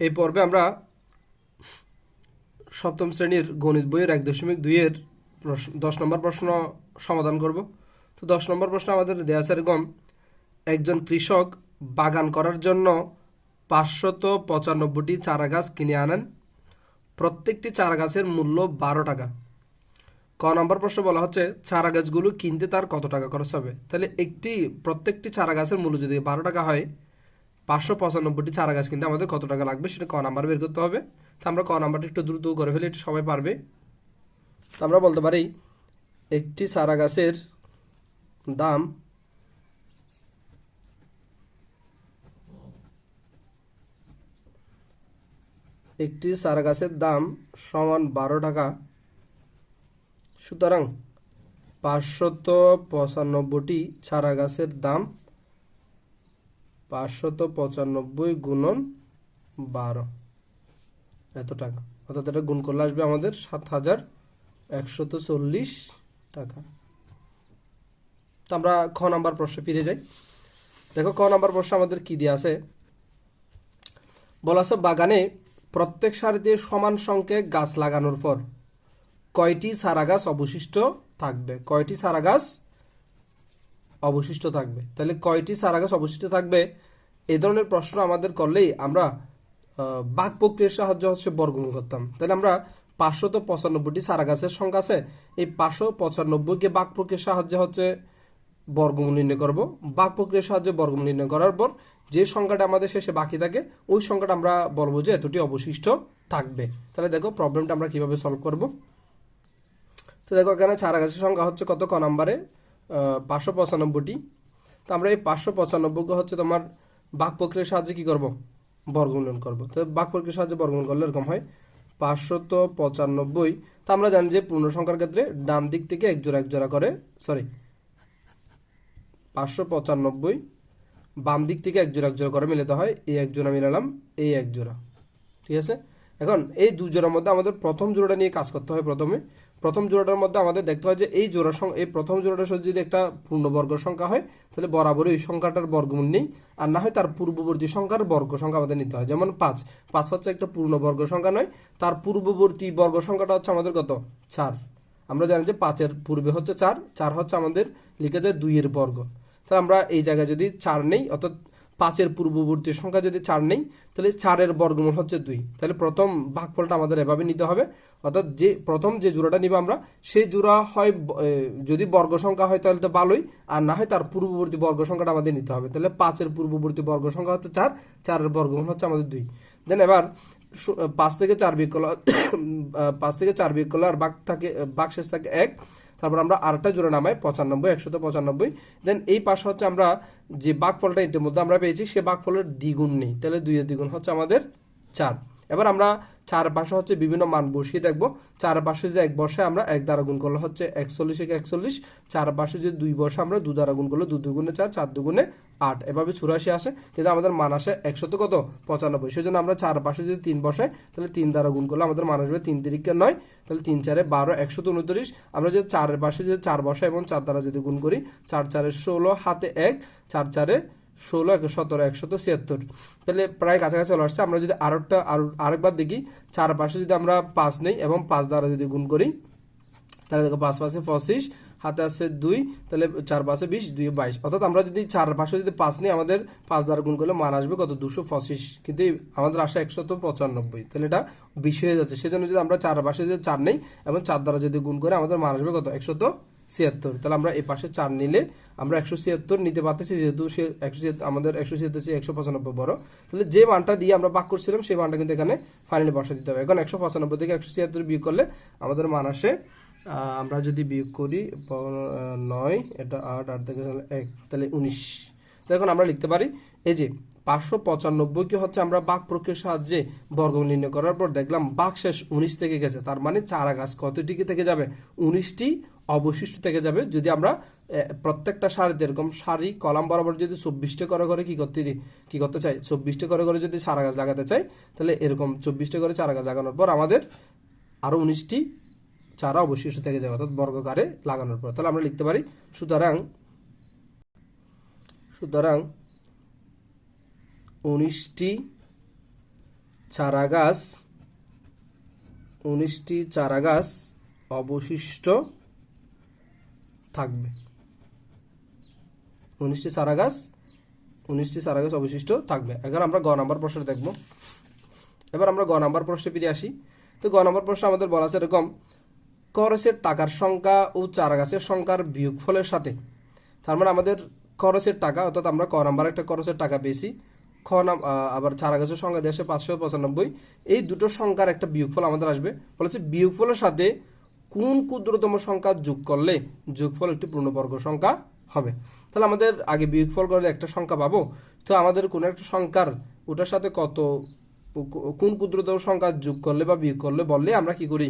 এই পর্বে আমরা সপ্তম শ্রেণির গণিত বইয়ের এক দশমিক দুইয়ের দশ নম্বর প্রশ্ন সমাধান করব। তো দশ নম্বর প্রশ্ন আমাদের দেয়া আছে একজন কৃষক বাগান করার জন্য পাঁচশত পঁচানব্বইটি চারা গাছ কিনে আনেন। প্রত্যেকটি চারা গাছের মূল্য বারো টাকা। ক নম্বর প্রশ্ন বলা হচ্ছে চারা গাছগুলো কিনতে তার কত টাকা খরচ হবে? তাহলে একটি, প্রত্যেকটি চারা গাছের মূল্য যদি বারো টাকা হয় পাঁচশো পঁচানব্বইটি চারা গাছ কিনতে আমাদের কত টাকা লাগবে সেটা ক নাম্বার বের করতে হবে। তো আমরা ক নাম্বারটা একটু দ্রুত করে ফেলি, একটু সবাই পারবে। তো আমরা বলতে পারি, একটি চারা গাছের দাম একটি চারা গাছের দাম সমান বারো টাকা। সুতরাং পাঁচশত পঁচানব্বইটি চারা গাছের দাম পাঁচশত পঁচানব্বই গুণন বারো। এত টাকা। অর্থাৎ এটা গুণ করলে আসবে আমাদের সাত হাজার একশত চল্লিশ টাকা। তো আমরা খ নাম্বার প্রশ্ন ফিরে যাই। দেখো ক নাম্বার প্রশ্ন আমাদের কি দিয়ে আছে? বলা আছে, বাগানে প্রত্যেক সারিতে সমান সংখ্যক গাছ লাগানোর পর কয়টি সারা গাছ অবশিষ্ট থাকবে? কয়টি সারা গাছ অবশিষ্ট থাকবে। তাহলে কয়টি চারা গাছ অবশিষ্ট থাকবে? এই ধরনের প্রশ্ন আমাদের করলেই আমরা বাক প্রক্রিয়ার সাহায্য হচ্ছে বর্গমূল করতাম। তাহলে আমরা পাঁচশত পঁচানব্বইটি চারা গাছের সংখ্যা আছে। এই পাঁচশো পঁচানব্বইকে বাক প্রক্রিয়ার সাহায্যে হচ্ছে বর্গমূল নির্ণয় করব। বাক প্রক্রিয়ার সাহায্যে বর্গমূল নির্ণয় করার পর যে সংখ্যাটা আমাদের শেষে বাকি থাকে, ওই সংখ্যাটা আমরা বলব যে এতটি অবশিষ্ট থাকবে। তাহলে দেখো প্রবলেমটা আমরা কীভাবে সলভ করব। তো দেখো এখানে চারা গাছের সংখ্যা হচ্ছে কত? ক নাম্বারে। পাঁচশো পঁচানব্বইটি। তো আমরা এই পাঁচশো পঁচানব্বইকে হচ্ছে তোমার বাক প্রক্রিয়ার সাহায্যে কি করব? বর্গমূলন করব। তো বাক প্রক্রিয়ার সাহায্যে বর্গমূল করলে এরকম হয় পাঁচশত পঁচানব্বই। তো আমরা জানি যে পূর্ণ সংখ্যার ক্ষেত্রে ডান দিক থেকে এক জোড়া এক জোড়া করে সরি পাঁচশো পঁচানব্বই, বাম দিক থেকে এক জোড়া এক জোড়া করে মিলাতে হয় এই এক জোড়া মিলালাম এই এক জোড়া। ঠিক আছে? এখন এই দু জোড়ার মধ্যে আমাদের প্রথম জোড়াটা নিয়ে কাজ করতে হয় প্রথমে। প্রথম জোড়াটার মধ্যে আমাদের দেখতে হয় যে এই জোড়া এই প্রথম জোড়াটার সাথে যদি একটা পূর্ণবর্গ সংখ্যা হয়, তাহলে বরাবরই ওই সংখ্যাটার বর্গমূল নেই। আর না হয় তার পূর্ববর্তী সংখ্যার বর্গ সংখ্যা আমাদের নিতে হয়। যেমন পাঁচ। পাঁচ হচ্ছে একটা পূর্ণবর্গ সংখ্যা নয়। তার পূর্ববর্তী বর্গ সংখ্যাটা হচ্ছে আমাদের কত? চার। আমরা জানি যে পাঁচের পূর্বে হচ্ছে চার। চার হচ্ছে আমাদের লিখে যায় দুইয়ের বর্গ। তাহলে আমরা এই জায়গায় যদি চার নেই, অর্থাৎ পাঁচের পূর্ববর্তী সংখ্যা যদি চার নেই, তাহলে চারের বর্গমূল হচ্ছে দুই। তাহলে প্রথম ভাগফলটা আমাদের এভাবে নিতে হবে। অর্থাৎ যে, প্রথম যে জোড়াটা নিব আমরা সেই জোড়া হয় যদি বর্গ সংখ্যা হয় তাহলে তো ভালোই আর না হয় তার পূর্ববর্তী বর্গ সংখ্যাটা আমাদের নিতে হবে। তাহলে পাঁচের পূর্ববর্তী বর্গ সংখ্যা হচ্ছে চার, চারের বর্গমূল হচ্ছে আমাদের দুই। দেন এবার পাঁচ থেকে চার বিয়োগ করলে পাঁচ থেকে চার বিয়োগ করলে আর বাঘ থাকে বাঘ শেষ থাকে এক। তারপর আমরা আরেকটা জোড়া নামাই, পঁচানব্বই, একশত পঁচানব্বই। দেন এই পাশে হচ্ছে আমরা যে বাঘফলটা এটার মধ্যে আমরা পেয়েছি, সে বাঘ ফলের দ্বিগুণ নেই। তাহলে দুইয়ের দ্বিগুণ হচ্ছে আমাদের চার। এবার আমরা চার পাশে হচ্ছে বিভিন্ন মান বসিয়ে দেখব। চার পাশে যদি এক বসে আমরা এক দ্বারা গুণ করলে হচ্ছে একচল্লিশ এক একচল্লিশ। চার পাশে যদি দুই বসে আমরা দু দ্বারা গুণ করলে দু দুগুণে চার চার দুগুণে আট। এভাবে চুরাশি আসে, কিন্তু আমাদের মান আসে একশত কত? পঁচানব্বই। সেই জন্য আমরা চার পাশে যদি তিন বসাই তাহলে তিন দ্বারা গুণ করলে আমাদের মান আসবে তিন তিরিকে নয়। তাহলে তিন চারে বারো, একশত উনত্রিশ। আমরা যদি চারের পাশে যদি চার বসাই এবং চার দ্বারা যদি গুণ করি, চার চারে ষোলো, হাতে এক। চার চারে ষোলো, এক সতেরো, একশত ছিয়াত্তর। তাহলে প্রায় কাছাকাছি চলে আসছে। আমরা যদি আরেকটা, আরও, আরেকবার দেখি চার পাশে যদি আমরা পাঁচ নেই এবং পাঁচ দ্বারা যদি গুণ করি, তাহলে দেখো পাঁচ পাশে পঁচিশ, হাতে আছে দুই, তাহলে চার পাশে বিশ, দুই বাইশ। অর্থাৎ আমরা যদি চার পাশে যদি পাঁচ নিই, আমাদের পাঁচ দ্বারা গুণ করলে মান আসবে কত? দুশো পঁচিশ। কিন্তু আমাদের আসে একশত পঁচানব্বই। তাহলে এটা বেশি হয়ে যাচ্ছে। সেজন্য যদি আমরা চার পাশে যদি চার নেই এবং চার দ্বারা যদি গুণ করে, আমাদের মান আসবে কত? একশত ছিয়াত্তর। তাহলে আমরা এই পাশে চার নিলে আমরা একশো ছিয়াত্তর নিতে পারতেছি, যেহেতু আমাদের একশো ছিয়াত্তর একশো পঁচানব্বই বড়। তাহলে যে মানটা দিয়ে আমরা বাক করছিলাম, সেই মানটা কিন্তু এখানে ফাইনালি বসা দিতে হবে। এখন একশো পঁচানব্বই থেকে একশো ছিয়াত্তর বিয়োগ করলে আমাদের মান আসে আমরা যদি বিয়োগ করি নয়, এটা আট আট থেকে এক, তাহলে উনিশ। তো এখন আমরা লিখতে পারি, এই যে পাঁচশো পঁচানব্বইকে হচ্ছে আমরা বাক প্রক্রিয়ার সাহায্যে বর্গ নির্ণয় করার পর দেখলাম বাক শেষ উনিশ থেকে গেছে, তার মানে চারা গাছ কতটিকে থেকে যাবে? উনিশটি অবশিষ্ট থেকে যাবে। যদি আমরা প্রত্যেকটা সারিতে এরকম সারি, কলাম বরাবর যদি চব্বিশটা করে করে কি করতে কি করতে চাই? চব্বিশটা করে করে যদি চারা গাছ লাগাতে চাই, তাহলে এরকম চব্বিশটা করে চারা গাছ লাগানোর পর আমাদের আরও উনিশটি চারা অবশিষ্ট থেকে যাবে, অর্থাৎ বর্গকারে লাগানোর পর। তাহলে আমরা লিখতে পারি, সুতরাং সুতরাং উনিশটি চারা গাছ, উনিশটি চারা গাছ অবশিষ্ট থাকবে। উনিশটি চারা গাছ উনিশটি চারা গাছ অবশিষ্ট থাকবে। এখন আমরা গ নাম্বার প্রশ্ন দেখব। এবার আমরা গ নাম্বার প্রশ্নে ফিরে আসি। তো গ নাম্বার প্রশ্ন আমাদের বলা আছে এরকম খরচের টাকার সংখ্যা ও চারা গাছের সংখ্যার বিয়োগফলের সাথে। তার মানে আমাদের খরচের টাকা, অর্থাৎ আমরা ক নাম্বার একটা খরচের টাকা পেয়েছি। খ নাম আবার চারা গাছের সংখ্যা দেশে পাঁচশো পঁচানব্বই, এই দুটো সংখ্যার একটা বিয়োগফল আমাদের আসবে। বলেছে বিয়োগফলের সাথে কোন ক্ষুদ্রতম সংখ্যা যোগ করলে যোগফল একটি পূর্ণবর্গ সংখ্যা হবে? তাহলে আমাদের আগে বিয়োগফল করলে একটা সংখ্যা পাবো। তো আমাদের কোন একটা সংখ্যার ওটার সাথে কত, কোন ক্ষুদ্রতম সংখ্যা যোগ করলে বা বিয়োগ করলে বললে আমরা কি করি?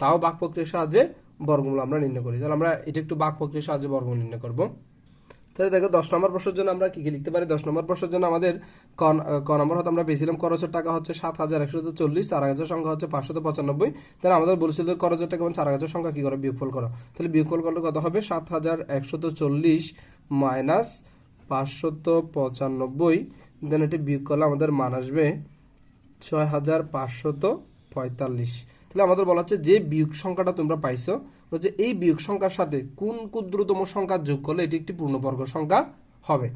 তাও বাক প্রক্রিয়ার সাহায্যে বর্গমূল আমরা নির্ণয় করি। তাহলে আমরা এটা একটু বাক প্রক্রিয়ার সাহায্যে বর্গমূল নির্ণয় করব। তাহলে দেখো, দশ নম্বর প্রশ্নের জন্য আমরা কি কি লিখতে পারি? দশ নম্বর প্রশ্নের জন্য আমাদের ক ক নম্বর হতে আমরা পেয়েছিলাম, খরচের টাকা হচ্ছে সাত হাজার একশো চল্লিশ, চার হাজার সংখ্যা হচ্ছে পাঁচশো পঁচানব্বই। তাহলে আমাদের বলেছিল খরচের টাকা এবং চার হাজার সংখ্যা কি করে বিয়োগফল করো? তাহলে বিয়োগফল করলে কত হবে? সাত হাজার একশত চল্লিশ মাইনাস পাঁচশত পঁচানব্বই। দেন এটি বিয়োগ করলে আমাদের মান আসবে ছয় হাজার পাঁচশত পঁয়তাল্লিশ। তাহলে আমাদের বলা হচ্ছে যে বিয়োগ সংখ্যাটা তোমরা পাইছো যে এই বিয়োগ সংখ্যার সাথে কোন ক্ষুদ্রতম সংখ্যা যোগ করলে এটি একটি পূর্ণবর্গ সংখ্যা হবে।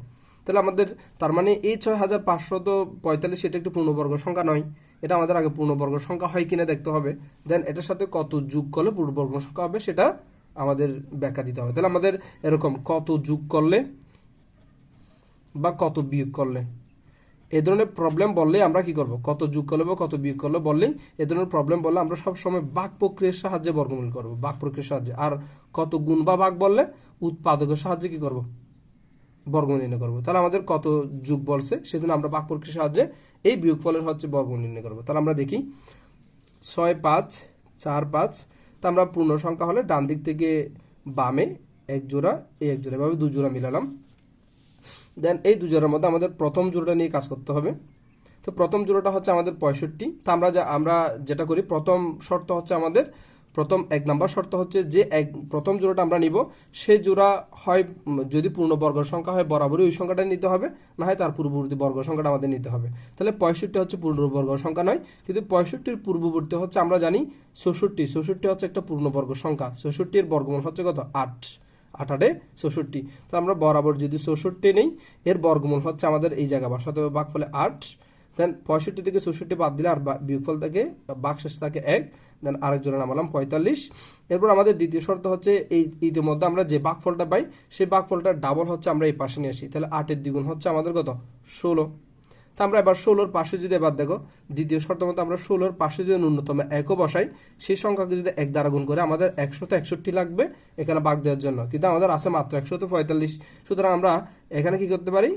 তাহলে আমাদের তার মানে এই ছয় হাজার পাঁচশত পঁয়তাল্লিশ এটা একটি পূর্ণবর্গ সংখ্যা নয়, এটা আমাদের আগে পূর্ণবর্গ সংখ্যা হয় কিনা দেখতে হবে। দেন এটার সাথে কত যোগ করলে পূর্ণবর্গ সংখ্যা হবে সেটা আমাদের ব্যাখ্যা দিতে হবে। তাহলে আমাদের এরকম কত যোগ করলে বা কত বিয়োগ করলে এ ধরনের প্রবলেম বললেই আমরা কি করব? কত যোগ করলে বা কত বিয়োগ করলে বললেই এ ধরনের প্রবলেম বললে আমরা সব সময় বাক প্রক্রিয়ার সাহায্যে বর্গমূল করব, বাক প্রক্রিয়ার সাহায্যে। আর কত গুণ বা বাক বললে উৎপাদকের সাহায্যে কি করব? বর্গমূল নির্ণয় করব। তাহলে আমাদের কত যুগ বলছে, সেজন্য আমরা বাক প্রক্রিয়ার সাহায্যে এই বিয়োগফলের হচ্ছে বর্গমূল নির্ণয় করব। তাহলে আমরা দেখি, ছয় পাঁচ, চার পাঁচ, তা আমরা পূর্ণ সংখ্যা হলে ডান দিক থেকে বামে এক জোড়া, এই এক জোড়া, এভাবে দু জোড়া মিলালাম। দেন এই দু জোড়ার মধ্যে আমাদের প্রথম জোড়াটা নিয়ে কাজ করতে হবে। তো প্রথম জোড়াটা হচ্ছে আমাদের পঁয়ষট্টি। তা আমরা যা, আমরা যেটা করি, প্রথম শর্ত হচ্ছে আমাদের, প্রথম এক নাম্বার শর্ত হচ্ছে যে এক, প্রথম জোড়াটা আমরা নিব, সে জোড়া হয়, যদি পূর্ণ বর্গ সংখ্যা হয় বরাবরই ওই সংখ্যাটা নিতে হবে, না হয় তার পূর্ববর্তী বর্গ সংখ্যাটা আমাদের নিতে হবে। তাহলে পঁয়ষট্টি হচ্ছে পূর্ণ বর্গ সংখ্যা নয়, কিন্তু পঁয়ষট্টির পূর্ববর্তী হচ্ছে আমরা জানি চৌষট্টি চৌষট্টি হচ্ছে একটা পূর্ণবর্গ সংখ্যা চৌষট্টির বর্গমূল হচ্ছে কত? আট। আটে চৌষট্টি। তো আমরা বরাবর যদি চৌষট্টি নেই, এর বর্গমূল হচ্ছে আমাদের এই জায়গা বসাতে হবে বাঘ ফলে আট দেন পঁয়ষট্টি থেকে চৌষট্টি বাদ দিলে আর বিয়োগফল থেকে বাঘ শেষ থাকে এক দেন আরেক জোড়া নামালাম পঁয়তাল্লিশ। এরপর আমাদের দ্বিতীয় শর্ত হচ্ছে এই ইতিমধ্যে আমরা যে বাঘফলটা পাই, সেই বাঘফলটার ডাবল হচ্ছে আমরা এই পাশে নিয়ে আসি। তাহলে আটের দ্বিগুণ হচ্ছে আমাদের কত? ষোলো। তা আমরা এবার ষোলোর পাশে যদি এবার দেখো, দ্বিতীয় শর্ত মতো আমরা ষোলোর পাশে যদি ন্যূনতম একও বসাই, সেই সংখ্যাকে যদি এক দ্বারা গুণ করে আমাদের একশত একষট্টি লাগবে এখানে বাঘ দেওয়ার জন্য। কিন্তু আমাদের আছে মাত্র একশো তো পঁয়তাল্লিশ। সুতরাং আমরা এখানে কি করতে পারি?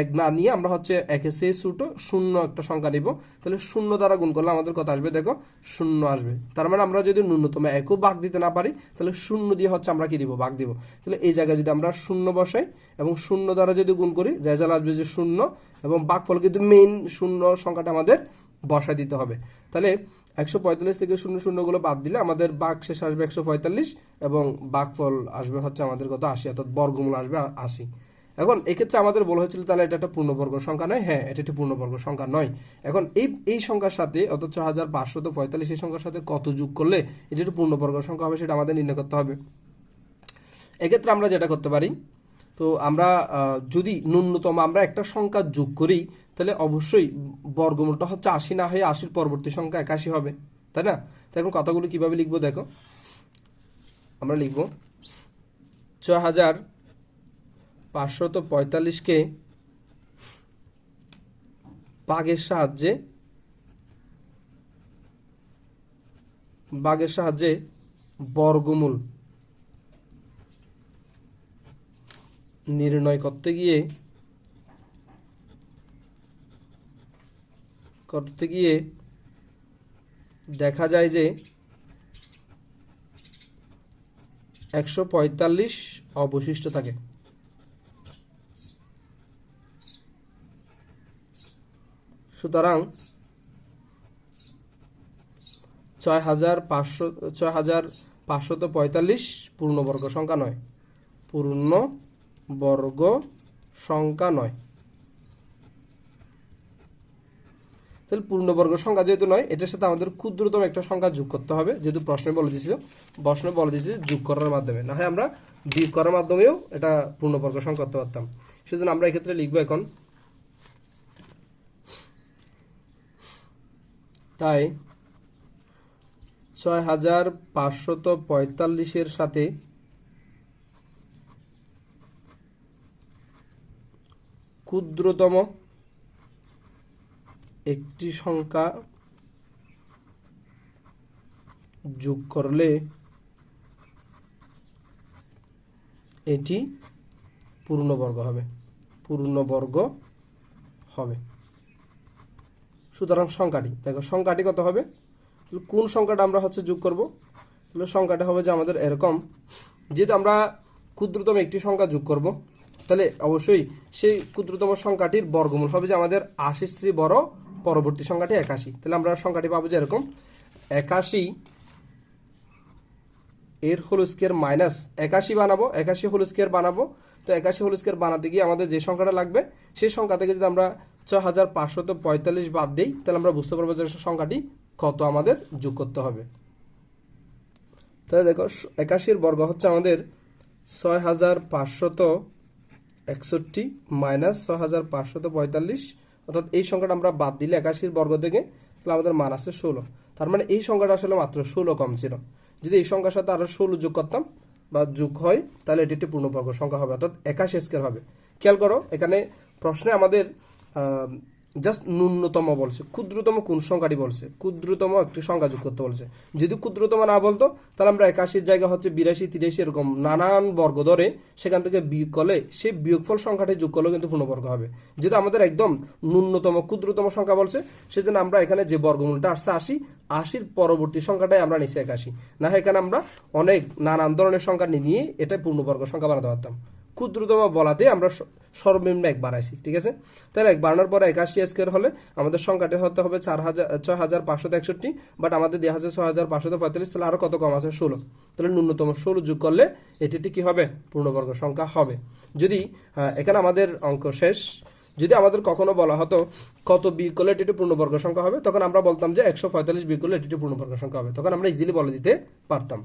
এক না নিয়ে আমরা হচ্ছে একে সে ছোটো শূন্য একটা সংখ্যা নিব। তাহলে শূন্য দ্বারা গুণ করলে আমাদের কত আসবে? দেখো, শূন্য আসবে। তার মানে আমরা যদি ন্যূনতম একও বাঘ দিতে না পারি, তাহলে শূন্য দিয়ে হচ্ছে আমরা কি দিব? বাঘ দিব। তাহলে এই জায়গায় যদি আমরা শূন্য বসাই এবং শূন্য দ্বারা যদি গুণ করি রেজাল্ট আসবে যে শূন্য এবং বাঘফল কিন্তু মেইন শূন্য সংখ্যাটা আমাদের বসায় দিতে হবে। তাহলে একশো পঁয়তাল্লিশ থেকে শূন্য শূন্যগুলো বাদ দিলে আমাদের বাঘ শেষ আসবে একশো পঁয়তাল্লিশ এবং বাঘফল আসবে হচ্ছে আমাদের কত আশি, অর্থাৎ বর্গমূল আসবে আশি। এখন এক্ষেত্রে আমাদের বলা হয়েছিল তাহলে এটা একটা পূর্ণবর্গ সংখ্যা নয়। হ্যাঁ এটা একটি পূর্ণবর্গ সংখ্যা নয়। এখন এই এই সংখ্যার সাথে অর্থাৎ ছ হাজার পাঁচশত পঁয়তাল্লিশ এই সংখ্যার সাথে কত যোগ করলে এটা একটি পূর্ণবর্গ সংখ্যা হবে সেটা আমাদের নির্ণয় করতে হবে। এক্ষেত্রে আমরা যেটা করতে পারি, তো আমরা যদি ন্যূনতম আমরা একটা সংখ্যা যোগ করি, তাহলে অবশ্যই বর্গমূলটা হচ্ছে আশি না হয়ে আশির পরবর্তী সংখ্যা একাশি হবে, তাই না? তো এখন কথাগুলো কীভাবে লিখব দেখো। আমরা লিখব ছ হাজার পাঁচশত পঁয়তাল্লিশকে বাঘের সাহায্যে বাঘের সাহায্যে বর্গমূল নির্ণয় করতে গিয়ে করতে গিয়ে দেখা যায় যে একশো পঁয়তাল্লিশ অবশিষ্ট থাকে। সুতরাং ছয় হাজার পাঁচশো ছয় হাজার পাঁচশত পঁয়তাল্লিশ পূর্ণবর্গ সংখ্যা নয়। পূর্ণ বর্গ সংখ্যা নয়। তাহলে পূর্ণবর্গ সংখ্যা যেহেতু নয়, এটার সাথে আমাদের ক্ষুদ্রতম একটা সংখ্যা যোগ করতে হবে, যেহেতু প্রশ্নে বলে দিয়েছিল প্রশ্নে বলে দিয়েছে যোগ করার মাধ্যমে। না হয় আমরা বিয়োগ করার মাধ্যমেও এটা পূর্ণবর্গ সংখ্যা করতে পারতাম। সেজন্য আমরা এক্ষেত্রে লিখব এখন তাই ছয় হাজার পাঁচশত পঁয়তাল্লিশের সাথে ক্ষুদ্রতম একটি সংখ্যা যোগ করলে এটি পূর্ণবর্গ হবে। পূর্ণবর্গ হবে। সুতরাং সংখ্যাটি। দেখো, সংখ্যাটি কত হবে? কোন সংখ্যাটা আমরা হচ্ছে যোগ করব? তাহলে সংখ্যাটা হবে যে আমাদের এরকম, যেহেতু আমরা ক্ষুদ্রতম একটি সংখ্যা যোগ করব, তাহলে অবশ্যই সেই ক্ষুদ্রতম সংখ্যাটির বর্গমূল হবে যে আমাদের আশি শ্রী বড় পরবর্তী সংখ্যাটি একাশি। তাহলে আমরা সংখ্যাটি পাবো যে এরকম, একাশি এর হোল স্কোয়ার মাইনাস একাশি বানাবো, একাশি হোল স্কোয়ার বানাবো। তো একাশি হোল স্কোয়ার বানাতে গিয়ে আমাদের যে সংখ্যাটা লাগবে, সেই সংখ্যা থেকে যদি আমরা ছ হাজার পাঁচশত পঁয়তাল্লিশ বাদ দিই, তাহলে আমরা বুঝতে পারব যে সংখ্যাটি কত আমাদের যোগ করতে হবে। তাহলে দেখো, একাশির বর্গ হচ্ছে আমাদের ছয় হাজার পাঁচশত একষট্টি মাইনাস ছয় হাজার পাঁচশত পঁয়তাল্লিশ, অর্থাৎ এই সংখ্যাটা আমরা বাদ দিলে একাশির বর্গ থেকে তাহলে আমাদের মান আছে ষোলো। তার মানে এই সংখ্যাটা আসলে মাত্র ষোলো কম ছিল। যদি এই সংখ্যার সাথে আরও ষোলো যোগ করতাম বা যোগ হয়, তাহলে এটি একটি পূর্ণবর্গ সংখ্যা হবে, অর্থাৎ একাশি স্কেল হবে। খেয়াল করো, এখানে প্রশ্নে আমাদের জাস্ট ন্যূনতম বলছে। ক্ষুদ্রতম কোন সংখ্যাটি বলছে? ক্ষুদ্রতম একটি সংখ্যা যোগ করতে বলছে। যদি ক্ষুদ্রতম না বলতো, তাহলে আমরা একাশির জায়গা হচ্ছে বিরাশি, তিরাশি এরকম নানান বর্গ ধরে সেখান থেকে বিয়োগ করলে সেই বিয়োগফল সংখ্যাটি যোগ করলেও কিন্তু পূর্ণবর্গ হবে। যেহেতু আমাদের একদম ন্যূনতম, ক্ষুদ্রতম সংখ্যা বলছে, সেজন্য আমরা এখানে যে বর্গমূলটা আসছে আশি, আশির পরবর্তী সংখ্যাটাই আমরা নিচে একাশি। না এখানে আমরা অনেক নানান ধরনের সংখ্যা নিয়ে এটা পূর্ণবর্গ সংখ্যা বানাতে পারতাম। ক্ষুদ্রতম বলাতে আমরা সর্বনিম্ন এক বাড়াইছি, ঠিক আছে? তাহলে এক বাড়ানোর পরে একাশি স্কোয়ার হলে আমাদের সংখ্যাটি হতে হবে চার হাজার, ছয় হাজার পাঁচশো একষট্টি বাট আমাদের দেওয়া আছে ছয় হাজার পাঁচশো পঁয়তাল্লিশ, তাহলে আরও কত কম আছে? ষোলো। তাহলে ন্যূনতম ষোলো যোগ করলে এটি কি হবে? পূর্ণবর্গ সংখ্যা হবে। যদি এখানে আমাদের অঙ্ক শেষ, যদি আমাদের কখনো বলা হতো কত বিয়োগ করলে এটি পূর্ণবর্গ সংখ্যা হবে, তখন আমরা বলতাম যে একশো পঁয়তাল্লিশ বিয়োগ করলে এটি পূর্ণবর্গ সংখ্যা হবে। তখন আমরা ইজিলি বলে দিতে পারতাম।